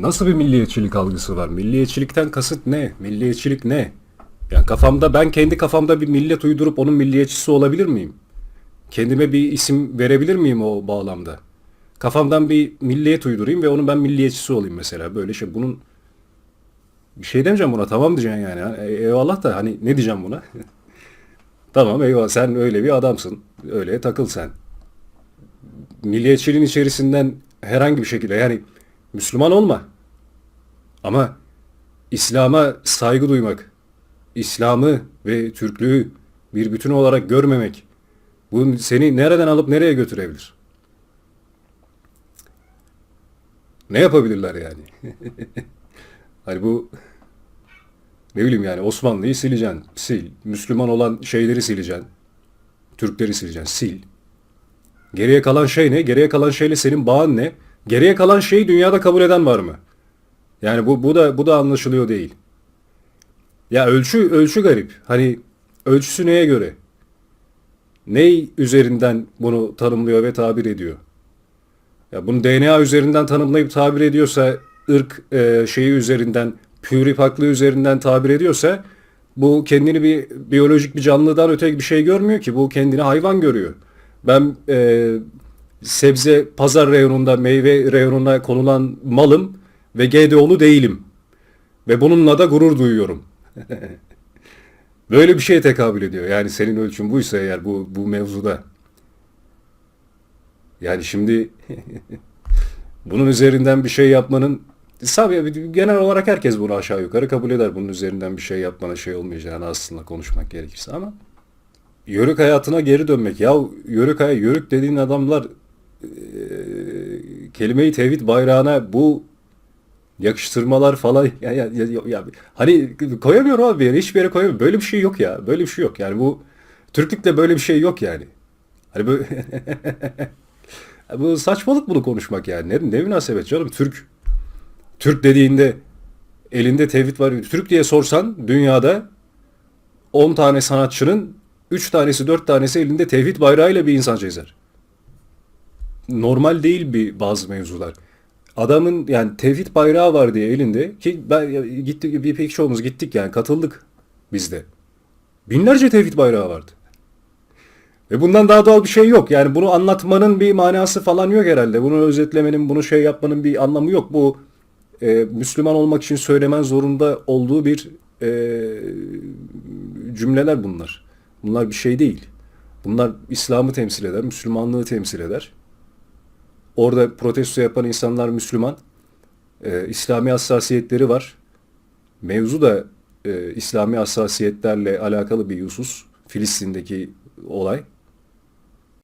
Nasıl bir milliyetçilik algısı var? Milliyetçilikten kasıt ne? Milliyetçilik ne? Yani kafamda ben kendi kafamda bir millet uydurup onun milliyetçisi olabilir miyim? Kendime bir isim verebilir miyim o bağlamda? Kafamdan bir milliyet uydurayım ve onun ben milliyetçisi olayım mesela. Böyle şey bunun bir şey demeyeceğim buna tamam diyeceksin yani. E- Eyvallah da hani ne diyeceğim buna? tamam eyvallah sen öyle bir adamsın. Öyle takıl sen. Milliyetçiliğin içerisinden herhangi bir şekilde yani Müslüman olma. Ama İslam'a saygı duymak, İslam'ı ve Türklüğü bir bütün olarak görmemek bu seni nereden alıp nereye götürebilir? Ne yapabilirler yani? hani bu ne bileyim yani Osmanlı'yı sileceksin, sil. Müslüman olan şeyleri sileceksin. Türkleri sileceksin, sil. Geriye kalan şey ne? Geriye kalan şeyle senin bağın ne? Geriye kalan şeyi dünyada kabul eden var mı? Yani bu bu da bu da anlaşılıyor değil. Ya ölçü ölçü garip. Hani ölçüsü neye göre? Ney üzerinden bunu tanımlıyor ve tabir ediyor? Ya bunu DNA üzerinden tanımlayıp tabir ediyorsa, ırk e, şeyi üzerinden, püripaklığı üzerinden tabir ediyorsa bu kendini bir biyolojik bir canlıdan öte bir şey görmüyor ki. Bu kendini hayvan görüyor. Ben e, sebze pazar reyonunda, meyve reyonuna konulan malım ve GDO'lu değilim. Ve bununla da gurur duyuyorum. Böyle bir şeye tekabül ediyor. Yani senin ölçün buysa eğer bu, bu mevzuda. Yani şimdi bunun üzerinden bir şey yapmanın tabii genel olarak herkes bunu aşağı yukarı kabul eder. Bunun üzerinden bir şey yapmanın şey olmayacağını aslında konuşmak gerekirse ama yörük hayatına geri dönmek. Ya yörük yörük dediğin adamlar eee, kelimeyi tevhid bayrağına bu yakıştırmalar falan ya, ya, ya, ya- hani koyamıyorum abi bir yere hiçbir yere koyamıyorum. Böyle bir şey yok ya. Böyle bir şey yok. Yani bu Türklükte böyle bir şey yok yani. Hani böyle bu saçmalık bunu konuşmak yani. Ne, ne münasebet canım Türk Türk dediğinde elinde tevhid var. Türk diye sorsan dünyada 10 tane sanatçının 3 tanesi 4 tanesi elinde tevhid bayrağıyla bir insan çizer. Normal değil bir bazı mevzular. Adamın yani tevhid bayrağı var diye elinde ki ben gittik bir pek çoğumuz gittik yani katıldık biz de. Binlerce tevhid bayrağı vardı. Ve bundan daha doğal bir şey yok. Yani bunu anlatmanın bir manası falan yok herhalde. Bunu özetlemenin, bunu şey yapmanın bir anlamı yok. Bu e, Müslüman olmak için söylemen zorunda olduğu bir e, cümleler bunlar. Bunlar bir şey değil. Bunlar İslam'ı temsil eder, Müslümanlığı temsil eder. Orada protesto yapan insanlar Müslüman. E, İslami hassasiyetleri var. Mevzu da e, İslami hassasiyetlerle alakalı bir husus. Filistin'deki olay.